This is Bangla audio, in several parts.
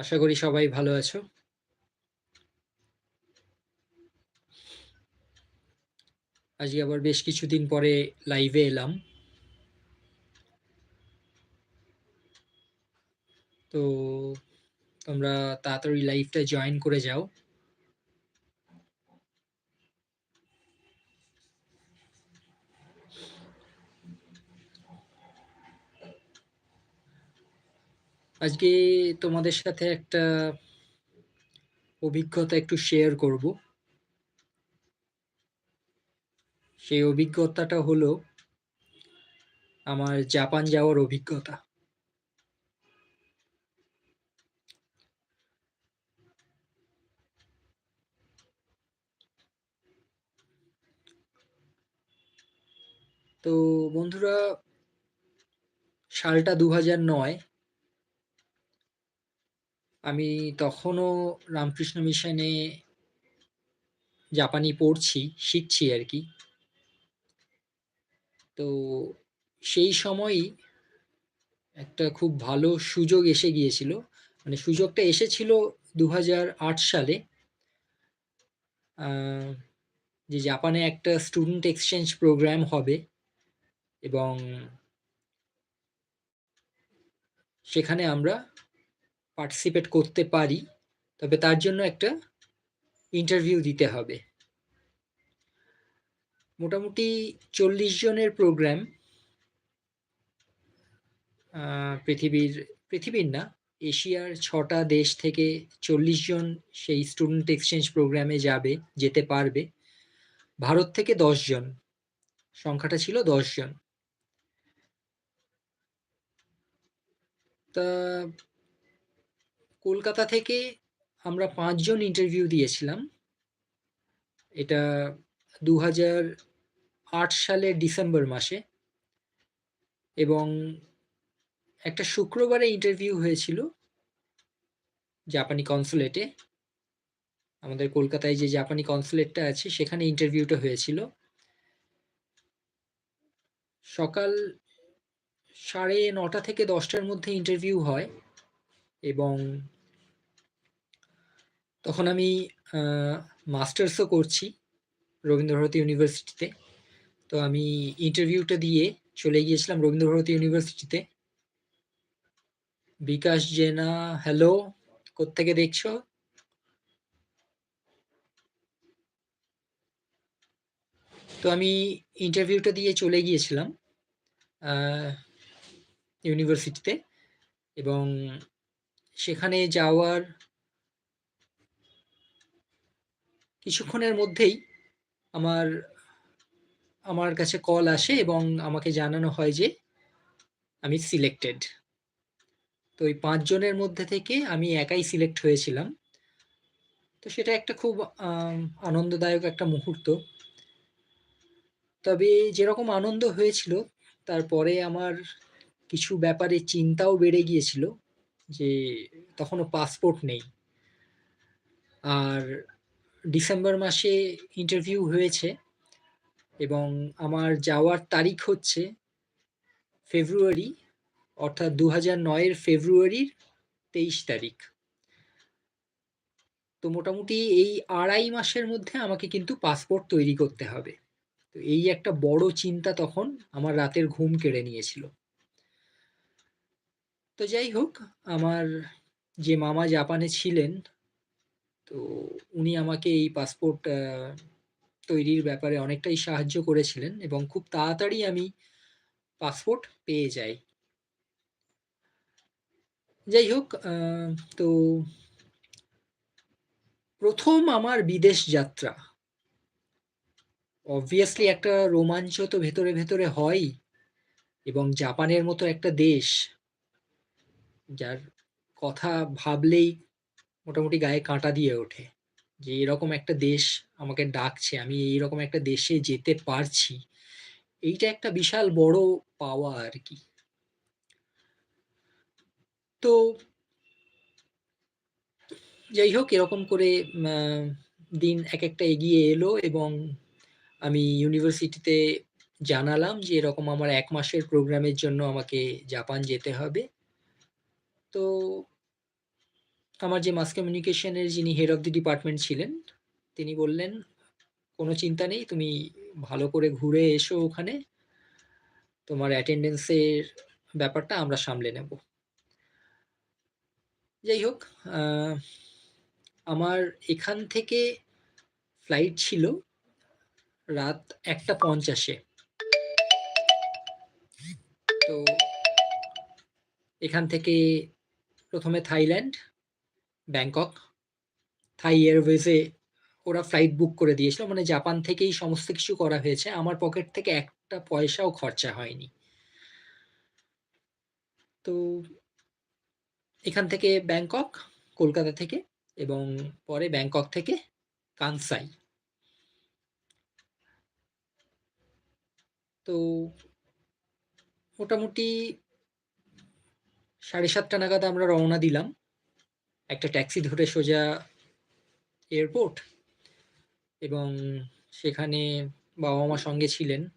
আশা করি সবাই ভালো আছো। আজকে আবার বেশ কিছুদিন পরে লাইভে এলাম। তো তোমরা তাড়াতাড়ি লাইভটা জয়েন করে যাও। আজকে তোমাদের সাথে একটা অভিজ্ঞতা একটু শেয়ার করব। সেই অভিজ্ঞতাটা হলো আমার জাপান যাওয়ার অভিজ্ঞতা। তো বন্ধুরা, সালটা ২০০৯ আমি তখনও রামকৃষ্ণ মিশনে জাপানি পড়ছি, শিখছি আর কি তো সেই সময়ই একটা খুব ভালো সুযোগ এসে গিয়েছিল। মানে সুযোগটা এসেছিল ২০০৮ সালে। যে জাপানে একটা স্টুডেন্ট এক্সচেঞ্জ প্রোগ্রাম হবে এবং সেখানে আমরা পার্টিসিপেট করতে পারি। তবে তার জন্য একটা ইন্টারভিউ দিতে হবে। মোটামুটি ৪০ জনের প্রোগ্রাম। পৃথিবীর, পৃথিবীর না, এশিয়ার ছটা দেশ থেকে ৪০ জন সেই স্টুডেন্ট এক্সচেঞ্জ প্রোগ্রামে যাবে, যেতে পারবে। ভারত থেকে ১০ জন। সংখ্যাটা ছিল ১০ জন। তা কলকাতা থেকে আমরা পাঁচজন ইন্টারভিউ দিয়েছিলাম। এটা ২০০৮ সালের ডিসেম্বর মাসে। এবং একটা শুক্রবারে ইন্টারভিউ হয়েছিল জাপানি কনসুলেটে। আমাদের কলকাতায় যে জাপানি কনসুলেটটা আছে, সেখানে ইন্টারভিউটা হয়েছিল। সকাল ৯:৩০ থেকে দশটার মধ্যে ইন্টারভিউ হয় এবং তখন আমি মাস্টার্সও করছি রবীন্দ্রভারতী ইউনিভার্সিটিতে। তো আমি ইন্টারভিউটা দিয়ে চলে গিয়েছিলাম রবীন্দ্রভারতী ইউনিভার্সিটিতে। বিকাশ জেনা, হ্যালো, কোত্থেকে দেখছ? তো আমি ইন্টারভিউটা দিয়ে চলে গিয়েছিলাম ইউনিভার্সিটিতে এবং সেখানে যাওয়ার কিছুক্ষণের মধ্যেই আমার, আমার কাছে কল আসে এবং আমাকে জানানো হয় যে আমি সিলেক্টেড। তো ওই পাঁচজনের মধ্যে থেকে আমি একাই সিলেক্ট হয়েছিলাম। তো সেটা একটা খুব আনন্দদায়ক একটা মুহূর্ত। তবে যেরকম আনন্দ হয়েছিল তারপরে আমার কিছু ব্যাপারে চিন্তাও বেড়ে গিয়েছিল যে তখনও পাসপোর্ট নেই। আর ডিসেম্বর মাসে ইন্টারভিউ হয়েছে এবং আমার যাওয়ার তারিখ হচ্ছে ফেব্রুয়ারি, অর্থাৎ ২০০৯ নয়ের ফেব্রুয়ারির ২৩ তারিখ। তো মোটামুটি এই ২.৫ মাসের মধ্যে আমাকে কিন্তু পাসপোর্ট তৈরি করতে হবে। তো এই একটা বড় চিন্তা তখন আমার রাতের ঘুম কেড়ে নিয়েছিল। তো যাই হোক, আমার যে মামা জাপানে ছিলেন, তো উনি আমাকে এই পাসপোর্ট তৈরির ব্যাপারে অনেকটাই সাহায্য করেছিলেন এবং খুব তাড়াতাড়ি আমি পাসপোর্ট পেয়ে যাই। যাই হোক তো প্রথম আমার বিদেশ যাত্রা। অবভিয়াসলি একটা রোমাঞ্চ তো ভেতরে, ভেতরে হয়ই এবং জাপানের মতো একটা দেশ যার কথা ভাবলেই মোটামুটি গায়ে কাঁটা দিয়ে ওঠে। যে এরকম একটা দেশ আমাকে ডাকছে, আমি এইরকম একটা দেশে যেতে পারছি। এইটা একটা বিশাল বড় পাওয়া আর কি তো যাই হোক এরকম করে দিন এক একটা এগিয়ে এলো এবং আমি ইউনিভার্সিটিতে জানালাম যে এরকম আমার এক মাসের প্রোগ্রামের জন্য আমাকে জাপান যেতে হবে। তো আমার যে মাস কমিউনিকেশনের যিনি হেড অফ দি ডিপার্টমেন্ট ছিলেন, তিনি বললেন, "কোনো চিন্তা নেই, তুমি ভালো করে ঘুরে এসো ওখানে। তোমার অ্যাটেন্ডেন্সের ব্যাপারটা আমরা সামলে নেব।" যাই হোক, আমার এখান থেকে ফ্লাইট ছিল রাত একটা পঞ্চাশে তো এখান থেকে ১ম এ থাইল্যান্ড, ব্যাংকক, থাই এয়ারওয়েজ ওরা ফ্লাইট বুক করে দিয়েছিল। মানে জাপান থেকেই সমস্ত কিছু করা হয়েছে। আমার পকেট থেকে একটা পয়সাও খরচা হয়নি। তো এখান থেকে ব্যাংকক, কলকাতা থেকে এবং পরে ব্যাংকক থেকে কানসাই। তো মোটামুটি ৭:৩০ নাগাদ আমরা রওনা দিলাম। একটা ট্যাক্সি ধরে সোজা এয়ারপোর্ট এবং সেখানে বাবা-মা সঙ্গে ছিলেন।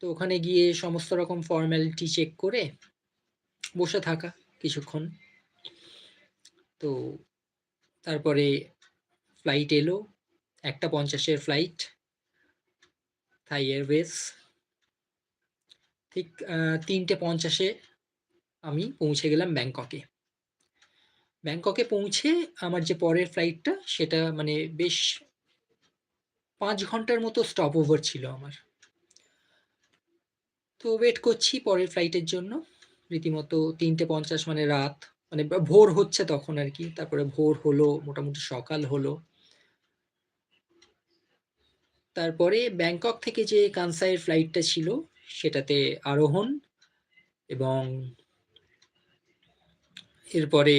তো ওখানে গিয়ে সমস্ত রকম ফর্মালিটি চেক করে বসে থাকা কিছুক্ষণ। তো তারপরে ফ্লাইট এলো। একটা পঞ্চাশের ফ্লাইট। থাই এয়ারওয়েজ। ঠিক তিনটে পঞ্চাশে আমি পৌঁছে গেলাম ব্যাংককে। ব্যাংককে পৌঁছে আমার যে পরের ফ্লাইটটা সেটা মানে বেশ পাঁচ ঘণ্টার মতো স্টপ ওভার ছিল আমার। তো ওয়েট করছি পরের ফ্লাইটের জন্য। রীতিমতো ৩টে ৫০ মানে রাত। মানে ভোর হচ্ছে তখন আর কি তারপরে ভোর হলো, মোটামুটি সকাল হলো। তারপরে ব্যাংকক থেকে যে কানসাই এর ফ্লাইটটা ছিল সেটাতে আরোহণ এবং এরপরে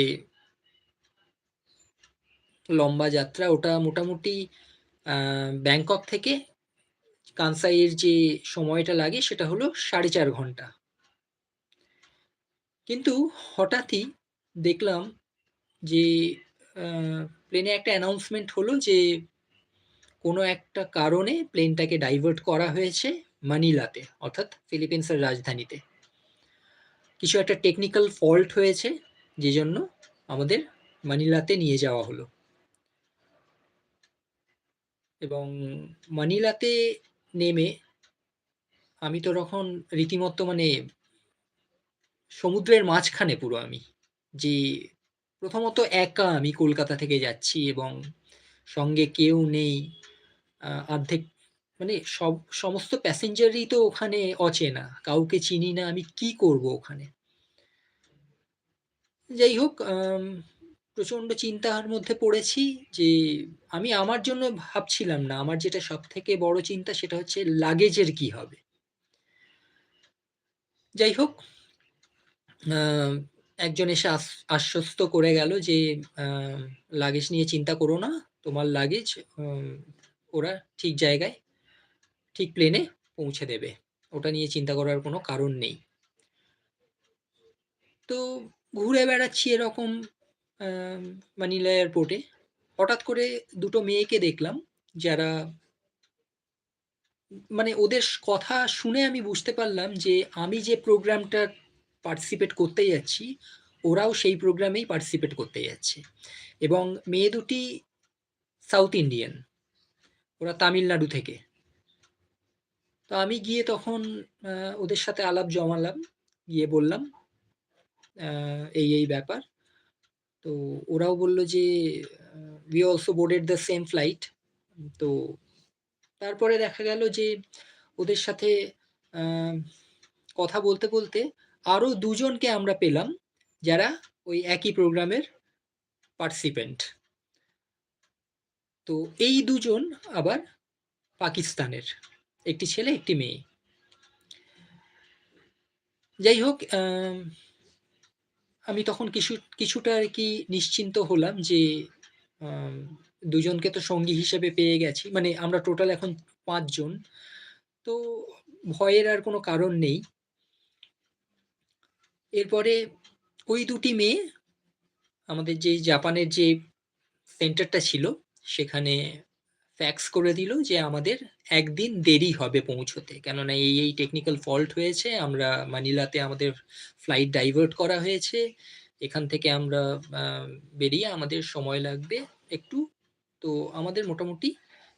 লম্বা যাত্রা। ওটা মোটামুটি ব্যাংকক থেকে কানসাইয়ের যে সময়টা লাগে সেটা হলো ৪.৫ ঘণ্টা। কিন্তু হঠাৎই দেখলাম যে প্লেনে একটা অ্যানাউন্সমেন্ট হলো যে, কোনো একটা কারণে প্লেনটাকে ডাইভার্ট করা হয়েছে মানিলাতে, অর্থাৎ ফিলিপিন্সের রাজধানীতে। কিছু একটা টেকনিক্যাল ফল্ট হয়েছে যে জন্য আমাদের মানিলাতে নিয়ে যাওয়া হলো। এবং মানিলাতে নেমে আমি তো তখন রীতিমতো মানে সমুদ্রের মাঝখানে পুরো আমি। যে প্রথমত একা আমি কলকাতা থেকে যাচ্ছি এবং সঙ্গে কেউ নেই। অর্ধেক মানে সব সমস্ত প্যাসেঞ্জারই তো ওখানে অচেনা। কাউকে চিনি না। আমি কি করব ওখানে? যাই হোক আম প্রচণ্ড চিন্তার মধ্যে পড়েছি যে আমি আমার জন্য ভাবছিলাম না। আমার যেটা সবথেকে বড় চিন্তা সেটা হচ্ছে লাগেজের কি হবে? যাই হোক একজন এসে আশ্বস্ত করে গেল যে "লাগেজ নিয়ে চিন্তা করো না। তোমার লাগেজ ওরা ঠিক জায়গায়, ঠিক প্লেনে পৌঁছে দেবে। ওটা নিয়ে চিন্তা করার কোনো কারণ নেই।" তো ঘুরে বেড়াচ্ছি এরকম মানিলা এয়ারপোর্টে। হঠাৎ করে দুটো মেয়েকে দেখলাম যারা মানে ওদের কথা শুনে আমি বুঝতে পারলাম যে আমি যে প্রোগ্রামটা পার্টিসিপেট করতে যাচ্ছি, ওরাও সেই প্রোগ্রামেই পার্টিসিপেট করতে যাচ্ছে। এবং মেয়ে দুটি সাউথ ইন্ডিয়ান। ওরা তামিলনাড়ু থেকে। তো আমি গিয়ে তখন ওদের সাথে আলাপ জমালাম। গিয়ে বললাম এই, এই ব্যাপার। তো ওরাও বলল যে আ also boarded the same flight." তো তারপরে দেখা গেল যে ওদের সাথে কথা বলতে, বলতে আরও দুজনকে আমরা পেলাম যারা ওই একই প্রোগ্রামের পার্টিসিপেন্ট। তো এই দুজন আবার পাকিস্তানের। একটি ছেলে, একটি মেয়ে। যাই হোক আম তখন কিছু কিছুটা আরকি নিশ্চিন্ত হলাম যে দুজনকে তো সঙ্গী হিসেবে পেয়ে গেছি। মানে আমরা টোটাল এখন ৫ জন। তো ভয়ের আর কোনো কারণ নেই। এরপরে ওই দুটি মেয়ে আমাদের যেই জাপানের যে সেন্টারটা ছিল সেখানে ফ্যাক্স করে দিল যে আমাদের একদিন দেরি হবে পৌঁছতে। কেননা এই, এই টেকনিক্যাল ফল্ট হয়েছে। আমরা মানিলাতে আমাদের ফ্লাইট ডাইভার্ট করা হয়েছে এখান থেকে আমরা বেরিয়ে আমাদের সময় লাগবে একটু। তো আমাদের মোটামুটি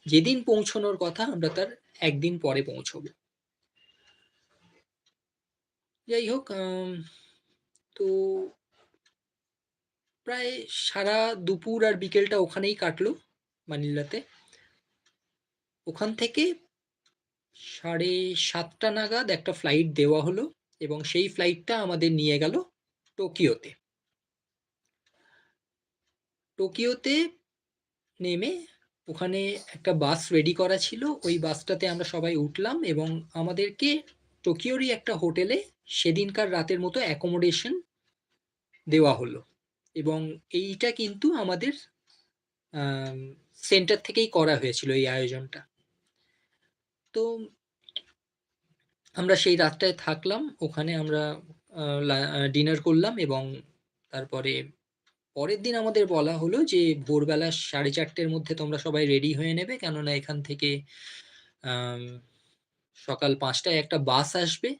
যেদিন পৌঁছানোর কথা আমরা তার একদিন পরে পৌঁছবো। যাই হোক তো প্রায় সারা দুপুর আর বিকেলটা ওখানেই কাটলো মানিলাতে। ওখান থেকে ৭:৩০ নাগাদ একটা ফ্লাইট দেওয়া হলো এবং সেই ফ্লাইটটা আমাদের নিয়ে গেল টোকিওতে। টোকিওতে নেমে ওখানে একটা বাস রেডি করা ছিল। ওই বাসটাতে আমরা সবাই উঠলাম এবং আমাদেরকে টোকিওরই একটা হোটেলে সেদিনকার রাতের মতো অ্যাকোমোডেশন দেওয়া হলো এবং এইটা কিন্তু আমাদের সেন্টার থেকেই করা হয়েছিল এই আয়োজনটা। তো আমরা সেই রাতটায় থাকলাম। ওখানে আমরা ডিনার করলাম এবং তারপরে পরের দিন আমাদের বলা হলো যে, "ভোরবেলা সাড়ে চারটের মধ্যে তোমরা সবাই রেডি হয়ে নেবে। কেননা এখান থেকে সকাল পাঁচটায় একটা বাস আসবে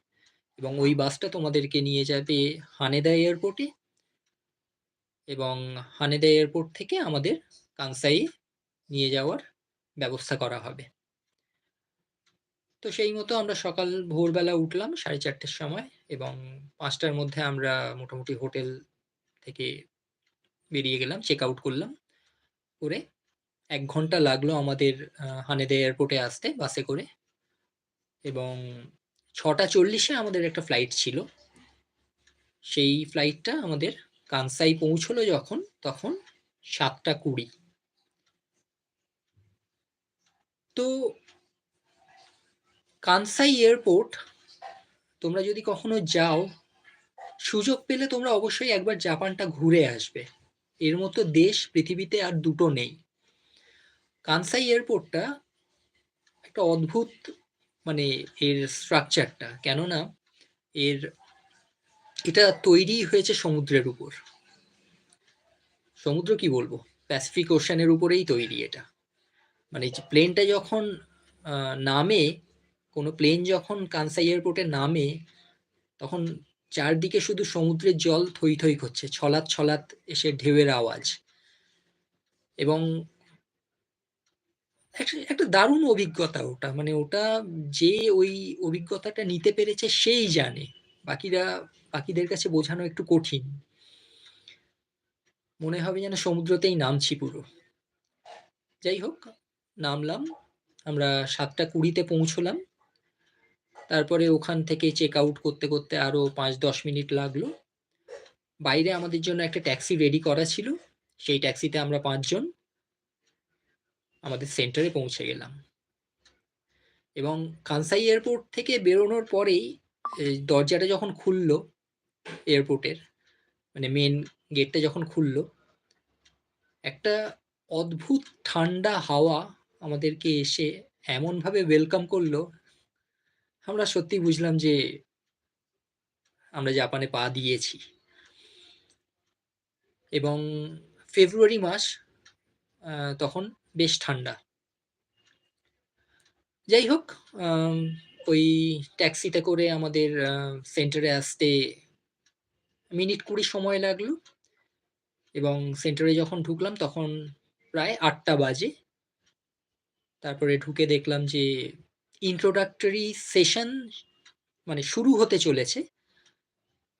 এবং ওই বাসটা তোমাদেরকে নিয়ে যাবে হানেদা এয়ারপোর্টে" এবং হানেদা এয়ারপোর্ট থেকে আমাদের কানসাই নিয়ে যাওয়ার ব্যবস্থা করা হবে। তো সেই মতো আমরা সকাল ভোরবেলা উঠলাম সাড়ে চারটের সময় এবং পাঁচটার মধ্যে আমরা মোটামুটি হোটেল থেকে বেরিয়ে গেলাম, চেক আউট করলাম। করে এক ঘণ্টা লাগল আমাদের হানেদা এয়ারপোর্টে আসতে বাসে করে। এবং ছটা চল্লিশে আমাদের একটা ফ্লাইট ছিল। সেই ফ্লাইটটা আমাদের কানসাই পৌঁছলো যখন, তখন ৭:২০ তো কানসাই এয়ারপোর্ট তোমরা যদি কখনো যাও, সুযোগ পেলে তোমরা অবশ্যই একবার জাপানটা ঘুরে আসবে। এর মতো দেশ পৃথিবীতে আর দুটো নেই। কানসাই এয়ারপোর্টটা একটা অদ্ভুত মানে এর স্ট্রাকচারটা। কেননা এর এটা তৈরি হয়েছে সমুদ্রের উপর। সমুদ্র কি বলব? প্যাসিফিক ওশানের উপরেই তৈরি এটা। মানে প্লেনটা যখন নামে, কোনো প্লেন যখন কানসাই এয়ারপোর্টে নামে, তখন চারদিকে শুধু সমুদ্রের জল থই, থই করছে। ছলাৎ, ছলাৎ এসে ঢেউয়ের আওয়াজ। এবং একটা দারুণ অভিজ্ঞতা ওটা। মানে ওটা যে ওই অভিজ্ঞতাটা নিতে পেরেছে সেই জানে। বাকিরা বাকিদের কাছে বোঝানো একটু কঠিন। মনে হবে যেন সমুদ্রতেই নামছি পুরো। যাই হোক, নামলাম। আমরা সাতটা কুড়িতে পৌঁছলাম। তারপরে ওখান থেকে চেক আউট করতে, করতে আরও ৫-১০ মিনিট লাগল। বাইরে আমাদের জন্য একটা ট্যাক্সি রেডি করা ছিল। সেই ট্যাক্সিতে আমরা পাঁচজন আমাদের সেন্টারে পৌঁছে গেলাম। এবং কানসাই এয়ারপোর্ট থেকে বেরোনোর পরেই দরজাটা যখন খুলল এয়ারপোর্টের, মানে মেন গেটটা যখন খুলল, একটা অদ্ভুত ঠান্ডা হাওয়া আমাদেরকে এসে এমনভাবে ওয়েলকাম করল, আমরা সত্যিই বুঝলাম যে আমরা জাপানে পা দিয়েছি। এবং ফেব্রুয়ারি মাস তখন বেশ ঠান্ডা। যাই হোক, ওই ট্যাক্সিতে করে আমাদের সেন্টারে আসতে মিনিট ২০ সময় লাগল। এবং সেন্টারে যখন ঢুকলাম তখন প্রায় আটটা বাজে। তারপরে ঢুকে দেখলাম যে introductory সেশন মানে শুরু হতে চলেছে।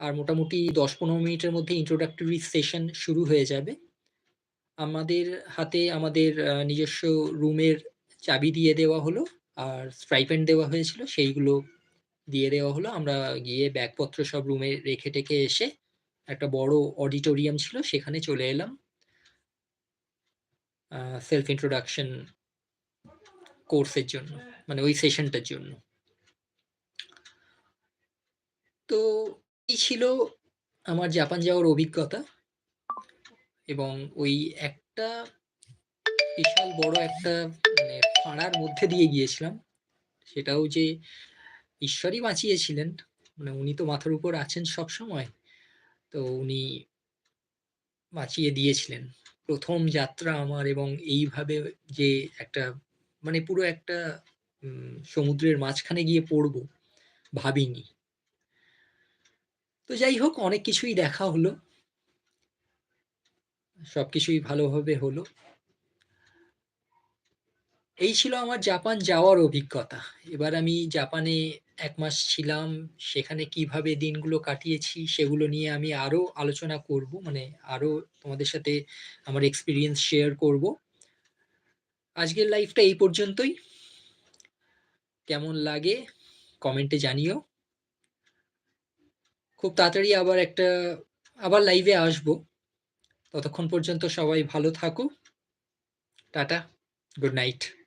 আর মোটামুটি দশ পনেরো মিনিটের মধ্যে ইন্ট্রোডাক্টরি সেশন শুরু হয়ে যাবে। আমাদের হাতে আমাদের নিজস্ব রুমের চাবি দিয়ে দেওয়া হলো। আর স্টাইপেন্ড দেওয়া হয়েছিল, সেইগুলো দিয়ে দেওয়া হলো। আমরা গিয়ে ব্যাগপত্র সব রুমে রেখে টেখে এসে একটা বড় অডিটোরিয়াম ছিল, সেখানে চলে এলাম। সেলফ ইন্ট্রোডাকশন কোর্সের জন্য। মানে ওই সেশনটার জন্য। তো এই ছিল আমার জাপান যাওয়ার অভিজ্ঞতা। এবং ওই একটা বিশাল বড় একটা মানে ফাঁড়ার মধ্যে দিয়ে গিয়েছিলাম। সেটাও যে ঈশ্বরই বাঁচিয়েছিলেন। মানে উনি তো মাথার উপর আছেন সবসময়। তো উনি বাঁচিয়ে দিয়েছিলেন। প্রথম যাত্রা আমার এবং এইভাবে যে একটা মানে পুরো একটা সমুদ্রের মাঝখানে গিয়ে পড়ব, ভাবিনি। তো যাই হোক অনেক কিছুই দেখা হলো। সবকিছুই ভালোভাবে হলো। এই ছিল আমার জাপান যাওয়ার অভিজ্ঞতা। এবার আমি জাপানে এক মাস ছিলাম। সেখানে কীভাবে দিনগুলো কাটিয়েছি সেগুলো নিয়ে আমি আরও আলোচনা করব। মানে আরও তোমাদের সাথে আমার এক্সপিরিয়েন্স শেয়ার করব। আজকের লাইফটা এই পর্যন্তই। কেমন লাগে কমেন্টে জানিও। খুব তাড়াতাড়ি আবার একটা, আবার লাইভে আসব ততক্ষণ পর্যন্ত সবাই ভালো থাকো। টাটা। Good night.